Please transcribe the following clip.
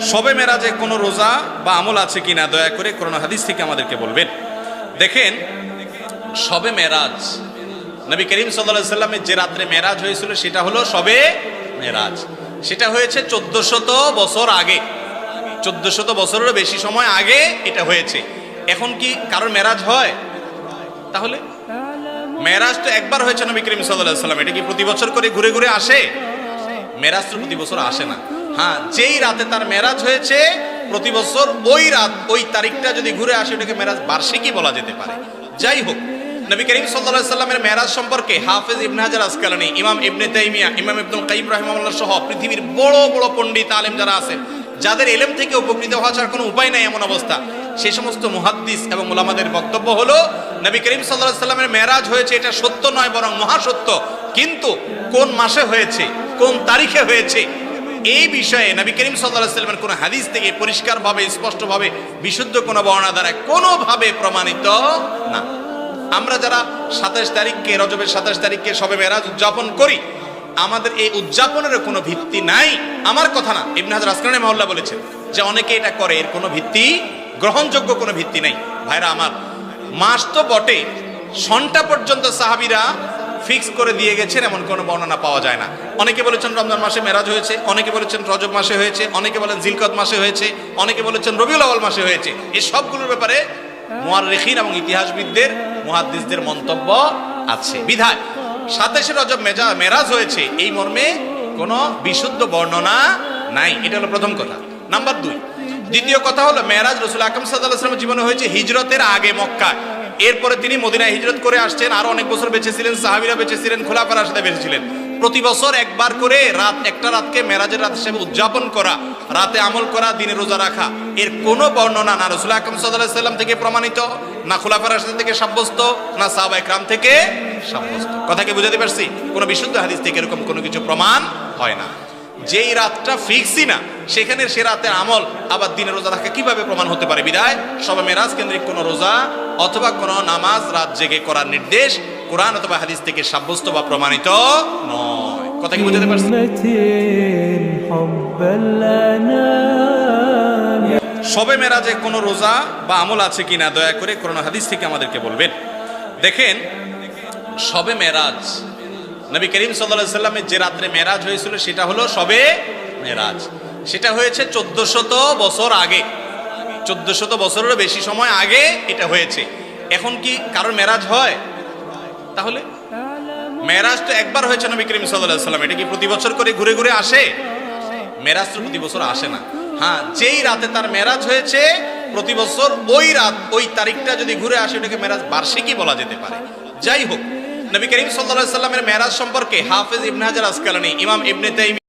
সবে মেরাজে কোনো রোজা বা আমল আছে কিনা দয়া করে কোরআন হাদিস থেকে আমাদেরকে বলবেন। দেখেন, সবে মেরাজ, নবী করিম সাল্লা সাল্লামের যে রাত্রে মেরাজ হয়েছিল সেটা হলো সবে মেরাজ। সেটা হয়েছে চোদ্দশত বছর আগে। চোদ্দশত বছরেরও বেশি সময় আগে এটা হয়েছে। এখন কি কারোর মেরাজ হয়? তাহলে? মেরাজ তো একবার হয়েছে নবী করিম সাল্লাহ সাল্লাম এটা কি প্রতি বছর করে ঘুরে ঘুরে আসে? মেরাজ তো প্রতি বছর আসে না। হ্যাঁ যেই রাতে তার মেরাজ হয়েছে, প্রতি বছর ওই রাত, ওই তারিখটা যদি ঘুরে আসে, ওটাকে মেরাজ বার্ষিকই বলা যেতে পারে। যাই হোক, নবী করিম সাল্লাল্লাহু সাল্লামের মেরাজ সম্পর্কে হাফেজ ইবনে হাজার আসকালানি, ইমাম ইবনে তাইমিয়া, ইমাম ইবনুল কাইম রাহিমাহুল্লাহ সহ পৃথিবীর বড় বড় পণ্ডিত আলেম যারা আছেন, যাদের এলেম থেকে উপকৃত হওয়া ছাড়া কোনো উপায় নাই এমন অবস্থা। সেই সমস্ত মুহাদ্দিস এবং ওলামাদের বক্তব্য হলো নবী করিম সাল্লাল্লাহু সাল্লামের মেরাজ হয়েছে, এটা সত্য নয়, বরং মহাসত্য। কিন্তু কোন মাসে হয়েছে, কোন তারিখে হয়েছে, এই বিষয়ে নবী করিম সাল্লাল্লাহু সাল্লামের কোনো হাদিস থেকে পরিষ্কারভাবে, স্পষ্টভাবে, বিশুদ্ধ কোনো বর্ণনা দ্বারা কোনোভাবে প্রমাণিত না। আমরা যারা সাতাশ তারিখকে, রজবের সাতাশ তারিখকে সবে মেরাজ উদযাপন করি, আমাদের এই উদযাপনের কোনো ভিত্তি নাই। আমার কথা না, ইবনে হাজার আসকানি মহল্লা বলেছেন যে অনেকে এটা করে, এর কোনো ভিত্তি, গ্রহণযোগ্য কোনো ভিত্তি নাই। ভাইরা আমার মাস তো বটে সনটা পর্যন্ত সাহাবিরা ফিক্স করে দিয়ে গেছেন, এমন কোনো বর্ণনা পাওয়া যায় না। অনেকে বলেছেন রমজান মাসে মেরাজ হয়েছে, অনেকে বলেছেন রজব মাসে হয়েছে, অনেকে বলেন জিলকত মাসে হয়েছে, অনেকে বলেছেন রবিউল আওয়াল মাসে হয়েছে। এই সবগুলোর ব্যাপারে মুয়াররিখিন এবং ইতিহাসবিদদের, মুহাদ্দিসদের মন্তব্য আছে। বিধায়, সাতাশে রজব মেজা, মেরাজ হয়েছে, এই মর্মে কোনো বিশুদ্ধ বর্ণনা নাই। এটা হলো প্রথম কথা। নাম্বার দুই দ্বিতীয় কথা হলো মেরাজ রসুল আকরম আসলামের জীবনে হয়েছে হিজরতের আগে মক্কায়। এরপরে তিনি মদিনায় হিজরত করে আসছেন, আরও অনেক বছর বেঁচে ছিলেন সাহাবিরা বেঁচে ছিলেন খোলাফার সাথে বেঁচে ছিলেন প্রতি বছর একবার করে রাত একটা রাতকে মেরাজের রাত হিসেবে উদযাপন করা, রাতে আমল করা, দিনে রোজা রাখা। এর কোনো বর্ণনা না, রসুল আকরম সাল্লাম থেকে প্রমাণিত, না খোলাফার সাথে থেকে সাব্যস্ত, না সাহাবা একরাম থেকে সাব্যস্ত। কথাকে বুঝাতে পারছি? কোনো বিশুদ্ধ হাদিস থেকে এরকম কোনো কিছু প্রমাণ হয় না। যেই রাতটা ফিক্সই না, সেখানে সে রাতের আমল, আবার দিনের রোজা থাকা কীভাবে প্রমাণ হতে পারে? বিদায়, সবে মেরাজ কেন্দ্রিক কোনো রোজা অথবা কোনো নামাজ রাত জেগে করার নির্দেশ কোরআন অথবা হাদিস থেকে সাব্যস্ত বা প্রমাণিত নয়। কথা কি বুঝতে পারছি সবে মেরাজে কোনো রোজা বা আমল আছে কিনা দয়া করে কোরআন হাদিস থেকে আমাদেরকে বলবেন। দেখেন, সবে মেরাজ নবী করিম সাল্লাহ সাল্লামের যে রাত্রে মেরাজ হয়েছিল, সেটা হলো সবে মেরাজ সেটা হয়েছে চোদ্দশত বছর আগে। চোদ্দশত বছরেরও বেশি সময় আগে এটা হয়েছে। এখন কি কারোর মেরাজ হয়? তাহলে? মেরাজ তো একবার হয়েছে নবী করিম সাল্লাহ সাল্লাম। এটা কি প্রতি বছর করে ঘুরে ঘুরে আসে? মেরাজ তো প্রতি বছর আসে না। হ্যাঁ যেই রাতে তার মেরাজ হয়েছে, প্রতি বছর ওই রাত, ওই তারিখটা যদি ঘুরে আসে, ওটাকে মেরাজ বার্ষিকই বলা যেতে পারে। যাই হোক নবী করিম সাল্লাহ সাল্লামের মেরাজ সম্পর্কে হাফেজ ইবনে হাজার আসকালানি ইমাম ইবনে তাইমি